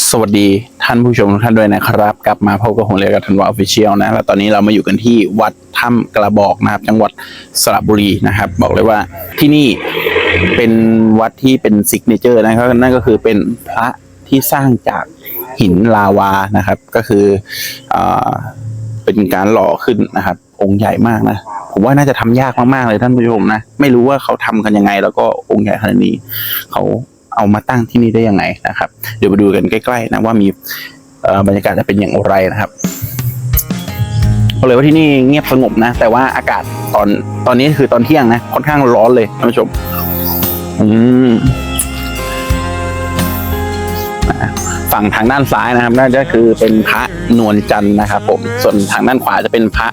สวัสดีท่านผู้ชมทุกท่านด้วยนะครับ กลับมาพบกับผมเลยกับธันวาออฟฟิเชียลนะแล้วตอนนี้เรามาอยู่กันที่วัดถ้ำกระบอกนะครับ จังหวัดสระบุรีนะครับ บอกเลยว่าที่นี่เป็นวัดที่เป็นซิกเนเจอร์นะครับนั่นก็คือเป็นพระที่สร้างจากหินลาวานะครับ ก็คืออเป็นการหล่อขึ้นนะครับ องค์ใหญ่มากนะผมว่าน่าจะทำยากมากๆเลยท่านผู้ชมนะไม่รู้ว่าเขาทำกันยังไง แล้วก็องค์ใหญ่ขนาดนี้เขา เอามาตั้งที่นี่ได้ยังไงนะครับ เดี๋ยวไปดูกันใกล้ๆนะว่ามีบรรยากาศจะเป็นอย่างไรนะครับบอกเลยว่าที่นี่เงียบสงบนะ แต่ว่าอากาศตอนตอนนี้คือตอนเที่ยงนะ ค่อนข้างร้อนเลยท่านผู้ชม อืมฝั่งทางด้านซ้ายนะครับนั่นก็คือเป็นพระนวลจันทร์นะครับผมส่วนทางด้านขวาจะเป็นพระ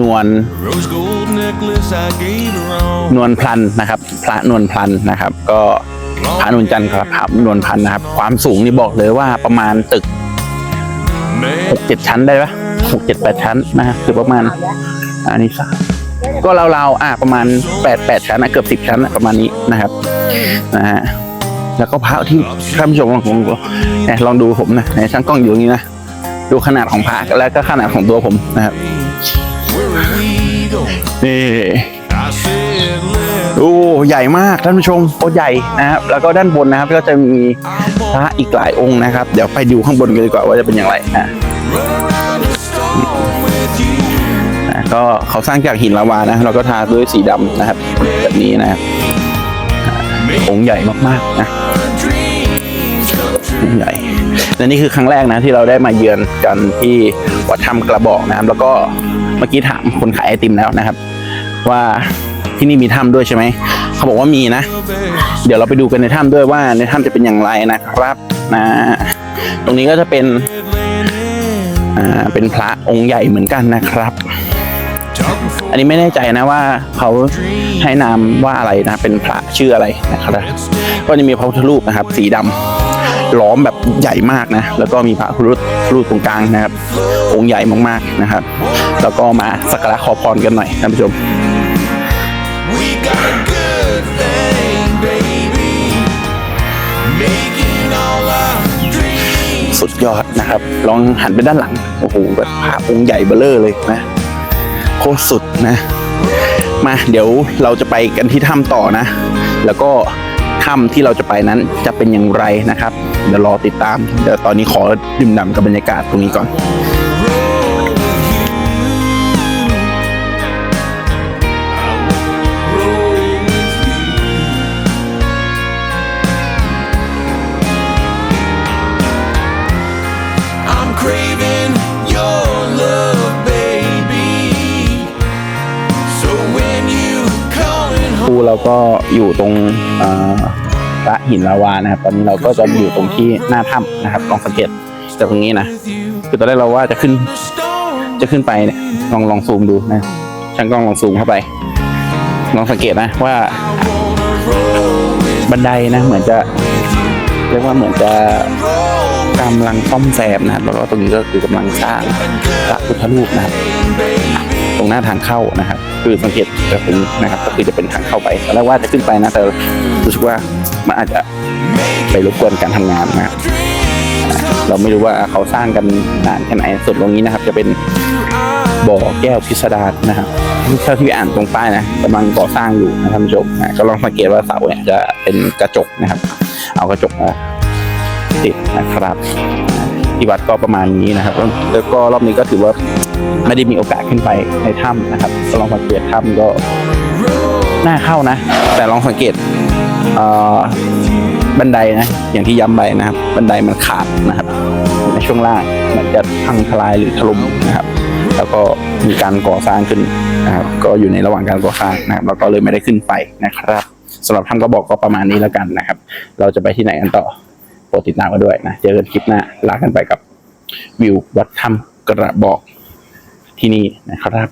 นวลนวลพลันนะครับ พระนวลพลันนะครับ ก็ พระนวลจันทร์ครับพระนวลพันธ์นะครับ ความสูงนี่บอกเลยว่าประมาณตึกหกเจ็ดชั้นได้ปะหกเจ็ดแปดชั้นนะฮะคือประมาณอันนี้สามก็เราวๆอะประมาณแปดแปดชั้นนะเกือบสิบชั้นนะประมาณนี้นะครับนะฮะแล้วก็พระที่ท่านผู้ชมลองลองเนี่ยลองดูผมนะในช่างกล้องอยู่อย่างนี้นะดูขนาดของพระแล้วก็ขนาดของตัวผมนะครับนี่ โอ้ใหญ่มากท่านผู้ชมโอ้ใหญ่นะครับแล้วก็ด้านบนนะครับก็จะมีพระอีกหลายองค์นะครับ เดี๋ยวไปดูข้างบนกันดีกว่าว่าจะเป็นอย่างไรนะนะก็เขาสร้างจากหินลาวานะเราก็ทาด้วยสีดำนะครับ แบบนี้นะครับองค์ใหญ่มากๆนะองค์ใหญ่และนี่คือครั้งแรกนะที่เราได้มาเยือนกันที่วัดถ้ำกระบอกนะครับ แล้วก็เมื่อกี้ถามคนขายไอติมแล้วนะครับ ว่า ที่นี่มีถ้ำด้วยใช่ไหม เขาบอกว่ามีนะ เดี๋ยวเราไปดูกันในถ้ำด้วยว่าในถ้ำจะเป็นอย่างไรนะครับนะตรงนี้ก็จะเป็นอ่าเป็นพระองค์ใหญ่เหมือนกันนะครับ อันนี้ไม่แน่ใจนะว่าเขาให้นามว่าอะไรนะ เป็นพระชื่ออะไรนะครับ ก็จะมีพระพุทธรูปนะครับ สีดำล้อมแบบใหญ่มากนะ แล้วก็มีพระพุทธรูปตรงกลางนะครับ องค์ใหญ่มากๆนะครับ แล้วก็มาสักการะขอพรกันหน่อยท่านผู้ชม สุดยอดนะครับ ลองหันไปด้านหลัง โอ้โห แบบพระองค์ใหญ่เบ้อเร่เลยนะ โคตรสุดนะ มาเดี๋ยวเราจะไปกันที่ถ้ำต่อนะ แล้วก็ถ้ำที่เราจะไปนั้นจะเป็นอย่างไรนะครับ เดี๋ยวรอติดตาม เดี๋ยวตอนนี้ขอดื่มด่ำกับบรรยากาศตรงนี้ก่อน I'm craving your love, baby. So when you calling ครูเราก็อยู่ตรงอ่อพระหินลาวานะครับ ตอนนี้เราก็จะอยู่ตรงที่หน้าถ้ำนะครับลองสังเกตจากตรงนี้นะ คือตอนแรกเราว่าจะขึ้น จะขึ้นไปเนี่ยลองลองซูมดูนะช่างกล้องลองซูมเข้าไป ลองสังเกตนะว่าบันไดนะเหมือนจะเรียกว่าเหมือนจะ roll กำลังซ่อมแซมนะครับแล้วก็ตรงนี้ก็คือกำลังสร้างพระพุทธรูปนะครับตรงหน้าทางเข้านะครับ คือสังเกตแบบนี้นะครับ ก็คือจะเป็นทางเข้าไปตอนแรกว่าจะขึ้นไปนะแต่รู้สึกว่ามันอาจจะไปรบกวนการทำงานนะครับเราไม่รู้ว่าเขาสร้างกันนานแค่ไหนส่วนตรงนี้นะครับ จะเป็นบ่อแก้วพิสดารนะครับเท่าที่อ่านตรงป้ายนะกำลังก่อสร้างอยู่นะท่านผู้ชมนะก็ลองสังเกตว่าเสาเนี่ยจะเป็นกระจกนะครับ เอากระจกมา ติดนะครับที่วัดก็ประมาณนี้นะครับ แล้วก็รอบนี้ก็ถือว่าไม่ได้มีโอกาสขึ้นไปในถ้ำนะครับลองสังเกตถ้ำก็น่าเข้านะ แต่ลองสังเกตเอ่อบันไดนะ อย่างที่ย้ำไปนะครับ บันไดมันขาดนะครับ ในช่วงล่างมันจะพังทลายหรือถล่มนะครับ แล้วก็มีการก่อสร้างขึ้นนะครับ ก็อยู่ในระหว่างการก่อสร้างนะครับแล้วก็เลยไม่ได้ขึ้นไปนะครับสำหรับท่านก็บอกก็ประมาณนี้แล้วกันนะครับ เราจะไปที่ไหนกันต่อ โปรดติดตามกันด้วยนะ เจอกันคลิปหน้า ลากันไปกับวิววัดถ้ำกระบอกที่นี่นะครับ